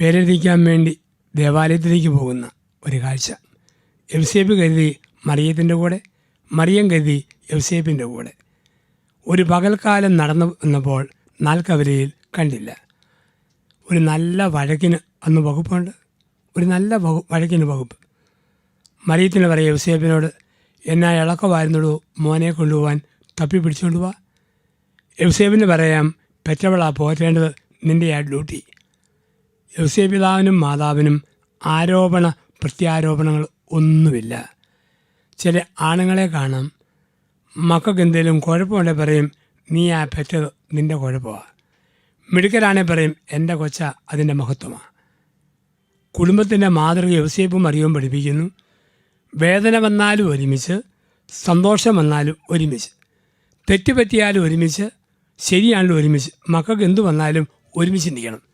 പേരെഴുതിക്കാൻ വേണ്ടി ദേവാലയത്തിലേക്ക് പോകുന്ന ഒരു കാഴ്ച. എവ്സേപ്പ് കരുതി മറിയത്തിന്റെ കൂടെ മറിയം കരുതി എവ്സേപ്പിന്റെ കൂടെ. ഒരു പകൽക്കാലം നടന്നു വന്നപ്പോൾ നാൽക്കവരയിൽ കണ്ടില്ല. ഒരു നല്ല വഴക്കിന് അന്ന് വകുപ്പുണ്ട്. ഒരു നല്ല വകു വഴക്കിന് വകുപ്പ്. മറിയത്തിന് പറയാം യൗസേപ്പിനോട് എന്നാ ഇളക്കമായിരുന്നുള്ളൂ മോനെ കൊണ്ടുപോകാൻ തപ്പി പിടിച്ചുകൊണ്ട് പോവാ യൗസേപ്പിന് പറയാം പെറ്റവളാ പോറ്റേണ്ടത് നിന്റെ ആ ഡ്യൂട്ടി. യൗസേപിതാവിനും മാതാവിനും ആരോപണ പ്രത്യാരോപണങ്ങൾ ഒന്നുമില്ല. ചില ആണുങ്ങളെ കാണാം. മക്കൾക്ക് എന്തെങ്കിലും കുഴപ്പമുണ്ടെങ്കിൽ പറയും നീ ആ പെറ്റത് നിന്റെ കുഴപ്പമാണ് മിടുക്കരാണെ പറയും എന്റെ കൊച്ച അതിന്റെ മഹത്വമാണ് കുടുംബത്തിന്റെ മാതൃക യോസിയപ്പും അറിയവും പഠിപ്പിക്കുന്നു. വേദന വന്നാലും ഒരുമിച്ച് സന്തോഷം വന്നാലും ഒരുമിച്ച്. തെറ്റുപറ്റിയാലും ഒരുമിച്ച് ശരിയാണെങ്കിലും ഒരുമിച്ച്. മക്കൾക്ക് എന്തു വന്നാലും ഒരുമിച്ച് നിൽക്കണം.